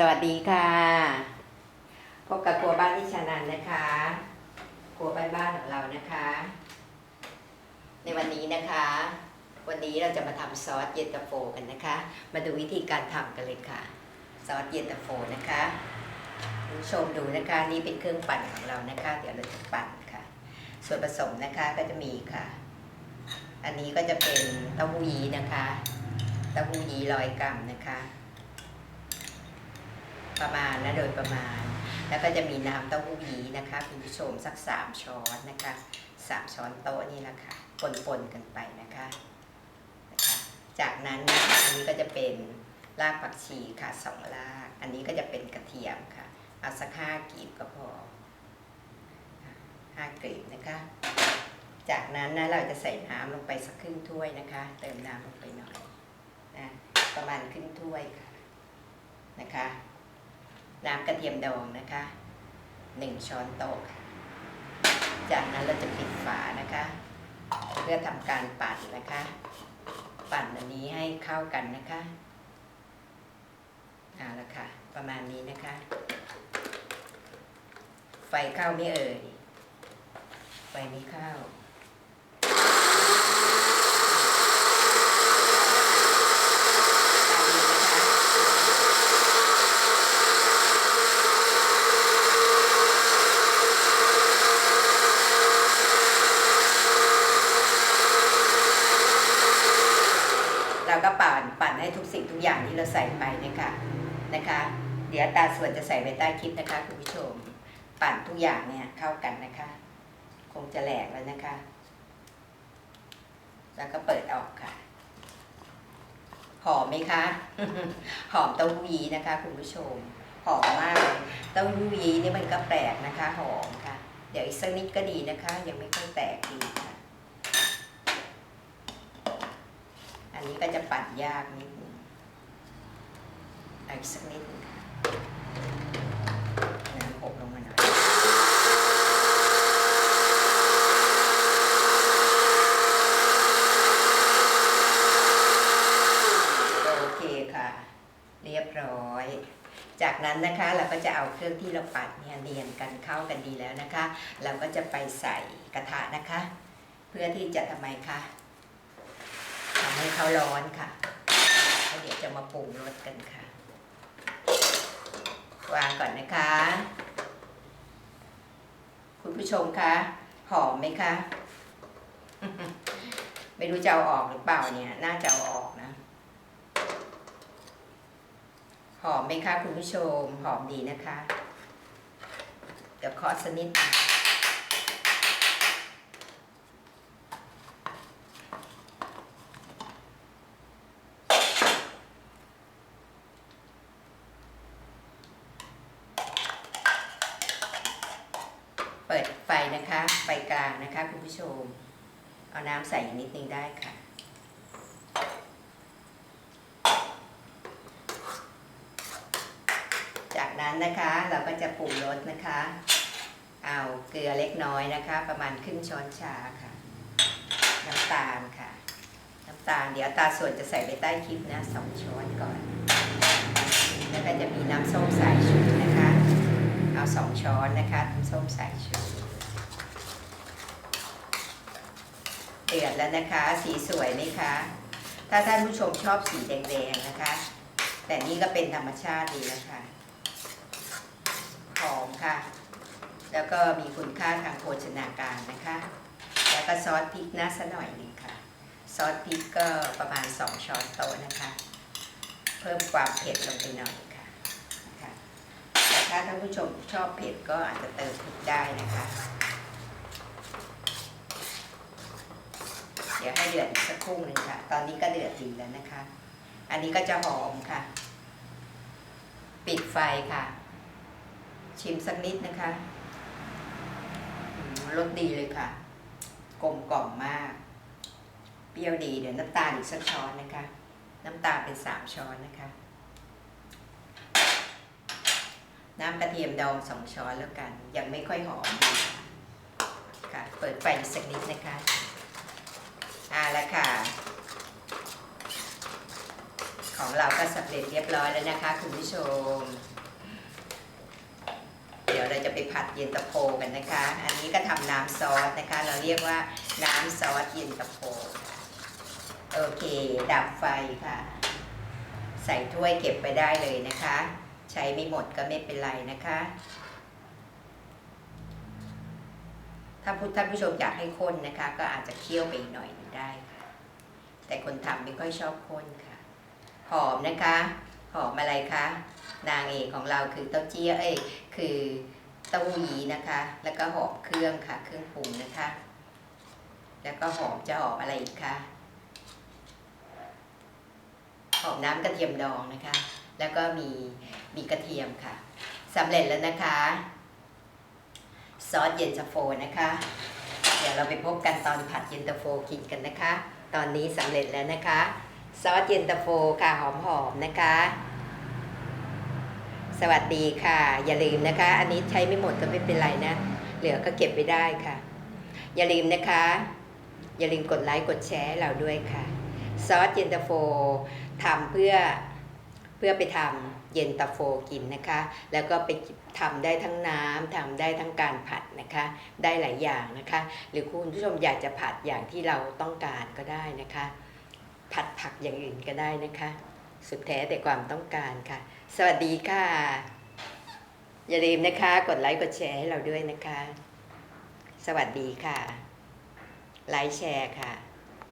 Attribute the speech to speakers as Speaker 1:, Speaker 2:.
Speaker 1: สวัสดีค่ะ พบกับครัวบ้านที่ชานันนะคะครัวบ้านบ้านของเรานะคะ ในวันนี้นะคะ วันนี้เราจะมาทำซอสเย็นตาโฟกันนะคะ มาดูวิธีการทำกันเลยค่ะ ซอสเย็นตาโฟนะคะคุณผู้ชมดูนะคะนี่เป็นเครื่องปั่นของเรานะคะ เดี๋ยวเราจะปั่นค่ะ ส่วนผสมนะคะก็จะมีค่ะ อันนี้ก็จะเป็นเต้าหู้ยี้นะคะ เต้าหู้ยี้ร้อยกรัมนะคะ ประมาณนะโดยประมาณ แล้วก็จะมีน้ำเต้าหู้ยี้นะคะคุณผู้ชมสักสามช้อนนะคะสามช้อนโต๊ะนี่แหละค่ะปนๆกันไปนะคะนะคะ จากนั้นนะคะอันนี้ก็จะเป็นรากผักชีค่ะสองราก อันนี้ก็จะเป็นกระเทียมค่ะเอาสักห้ากลีบก็พอห้ากลีบนะคะ จากนั้นนะเราจะใส่น้ำลงไปสักครึ่งถ้วยนะคะ เติมน้ำลงไปหน่อยนะประมาณครึ่งถ้วยค่ะนะคะ น้ำกระเทียมดองนะคะหนึ่งช้อนโต๊ะค่ะจากนั้นเราจะปิดฝานะคะ เพื่อทำการปั่นนะคะ ปั่นอันนี้ให้เข้ากันนะคะเอาละค่ะ ประมาณนี้นะคะ ไฟเข้าไม่เอ่ยไฟไม่เข้า ตามนี้นะคะ เราก็ปั่นปั่นให้ทุกสิ่งทุกอย่างที่เราใส่ไปนะคะนะคะ เดี๋ยวตาส่วนจะใส่ไว้ใต้คลิปนะคะคุณผู้ชม ปั่นทุกอย่างเนี่ยเข้ากันนะคะ คงจะแหลกแล้วนะคะ แล้วก็เปิดออกค่ะ หอมไหมคะ หอมเต้าหู้ยี้นะคะ คุณผู้ชม หอมมากเลยเต้าหู้ยี้นี่มันก็แปลกนะคะ หอมค่ะ เดี๋ยวอีกสักนิดก็ดีนะคะ ยังไม่ค่อยแตกดีค่ะ อันนี้ก็จะปั่นยากนิดนึงอีกสักนิดนึงค่ะน้ำอบลงมาหน่อยโอเคค่ะ เรียบร้อย จากนั้นนะคะเราก็จะเอาเครื่องที่เราปั่นเนี่ยเนียนกันเข้ากันดีแล้วนะคะ เราก็จะไปใส่กระทะนะคะ เพื่อที่จะทำไมคะ ทำให้เขาร้อนค่ะแล้วเดี๋ยวจะมาปรุงรสกันค่ะ วางก่อนนะคะ คุณผู้ชมคะ หอมไหมคะ ไม่รู้จะเอาออกหรือเปล่าเนี่ย น่าจะเอาออกนะ หอมไหมคะ คุณผู้ชม หอมดีนะคะ เดี๋ยวเคาะสนิดนึงเปิ ดไฟนะคะ ไฟกลางนะคะคุณผู้ชม เอาน้ำใส่นิดนึงได้ค่ะ จากนั้นนะคะเราก็จะปรุงรสนะคะ เอาเกลือเล็กน้อยนะคะ ประมาณครึ่งช้อนชาค่ะ น้ำตาลค่ะ น้ำตาลเดี๋ยวตาส่วนจะใส่ไปใต้คลิปนะสองช้อนก่อน แล้วก็จะมีน้ำส้มสายชูนะคะเอาสองช้อนนะคะน้ำส้มสายชู เดือดแล้วนะคะ สีสวยไหมคะ ถ้าท่านผู้ชมชอบสีแดงๆนะคะ แต่นี่ก็เป็นธรรมชาติดีแล้วค่ะหอมค่ะ แล้วก็มีคุณค่าทางโภชนาการนะคะ แล้วก็ซอสพริกนะสัหน่อยหนึ่งค่ะ ซอสพริกก็ประมาณ 2 ช้อนโต๊ะนะคะ เพิ่มความเผ็ดลงไปหน่อยค่ะนะคะแต่ถ้าท่านผู้ชมชอบเผ็ดก็อาจจะเติมพริกได้นะคะ เดี๋ยวให้เดือดอีกสักครู่หนึ่งค่ะ ตอนนี้ก็เดือดดีแล้วนะคะ อันนี้ก็จะหอมค่ะ ปิดไฟค่ะ ชิมสักนิดนะคะรสดีเลยค่ะ กลมกล่อมมาก เปรี้ยวดีเดี๋ยวน้ำตาลอีกสักช้อนนะคะ น้ำตาลเป็นสามช้อนนะคะ น้ำกระเทียมดองสองช้อนแล้วกัน ยังไม่ค่อยหอมค่ะ เปิดไฟสักนิดนะคะ อ่าแล้วค่ะ ของเราก็สำเร็จเรียบร้อยแล้วนะคะ คุณผู้ชม เดี๋ยวเราจะไปผัดเย็นตาโฟกันนะคะ อันนี้ก็ทำน้ำซอสนะคะ เราเรียกว่าน้ำซอสเย็นตาโฟโอเค ดับไฟค่ะ ใส่ถ้วยเก็บไปได้เลยนะคะ ใช้ไม่หมดก็ไม่เป็นไรนะคะถ้าผู้ท่านผู้ชมอยากให้ข้นนะคะ ก็อาจจะเคี่ยวไปอีกหน่อยนึงได้ค่ะ แต่คนทำไม่ค่อยชอบข้นค่ะ หอมนะคะ หอมอะไรคะ นางเอกของเราคือเต้าเจี้ยเอ้ยคือเต้าหู้ยีนะคะ แล้วก็หอมเครื่องค่ะ เครื่องปรุงนะคะ แล้วก็หอมจะหอมอะไรอีกคะหอมน้ำกระเทียมดองนะคะ แล้วก็มีมีกระเทียมค่ะสำเร็จแล้วนะคะ ซอสเย็นตาโฟนะคะ เดี๋ยวเราไปพบกันตอนผัดเย็นตาโฟกินกันนะคะ ตอนนี้สำเร็จแล้วนะคะ ซอสเย็นตาโฟค่ะหอมๆนะคะ สวัสดีค่ะ อย่าลืมนะคะ อันนี้ใช้ไม่หมดก็ไม่เป็นไรนะ เหลือก็เก็บไปได้ค่ะ อย่าลืมนะคะ อย่าลืมกดไลค์กดแชร์เราด้วยค่ะ ซอสเย็นตาโฟทำเพื่อ เพื่อไปทำเย็นตาโฟกินนะคะ แล้วก็ไปทำได้ทั้งน้ำทำได้ทั้งการผัดนะคะ ได้หลายอย่างนะคะ หรือคุณผู้ชมอยากจะผัดอย่างที่เราต้องการก็ได้นะคะ ผัดผักอย่างอื่นก็ได้นะคะ สุดแท้แต่ความต้องการค่ะ สวัสดีค่ะ อย่าลืมนะคะ กดไลค์กดแชร์ให้เราด้วยนะคะ สวัสดีค่ะ ไลค์แชร์ค่ะ